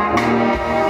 Música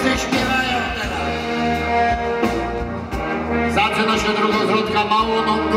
wszyscy śpiewają teraz. Zaczyna się drugozrodka mało non